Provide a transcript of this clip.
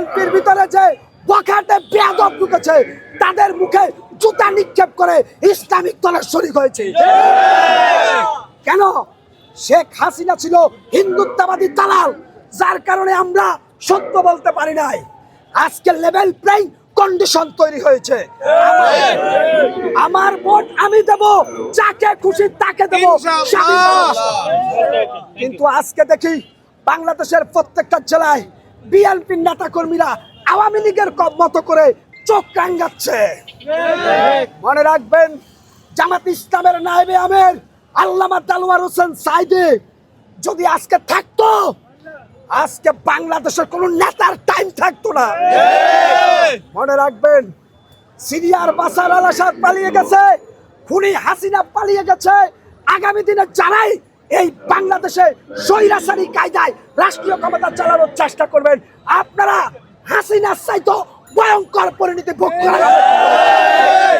বিএনপির ভিতরে যে বখাটে বেয়াদব ঢুকেছে তাদের মুখে জুতা নিক্ষেপ করে ইসলামিক দলের শরিক হয়েছে। কেন? শেখ হাসিনা ছিল হিন্দুত্ববাদী দালাল যার কারণে আমরা সত্য বলতে পারি নাই। আজকে লেভেল প্লেইং কন্ডিশন তৈরি হয়েছে। আমার- আমার ভোট আমি দেব যাকে খুশি তাকে দেব কিন্তু আজকে দেখি বাংলাদেশের প্রত্যেকটা জেলায় বিএনপির নেতা কর্মীরা আওয়ামী লীগের মতো করে চোখ রাঙ্গাচ্ছে মনে রাখবেন, জামাত ইসলামের নায়েবে আমের আল্লামা দালওয়ার হোসেন সাইদে যদি আজকে থাকতো, আজকে বাংলাদেশের কোন নেতার টাইম থাকতো না। মনে রাখবেন, সিরিয়ার বাসার আল আসাদ পালিয়ে গেছে, খুনি হাসিনা পালিয়ে গেছে। আগামী দিনে যারাই এই বাংলাদেশে স্বৈরাচারী কায়দায় রাষ্ট্রীয় ক্ষমতা চালানোর চেষ্টা করবেন। আপনারা হাসিনার চাইতো ভয়ঙ্কর পরিণতি ভোগ করা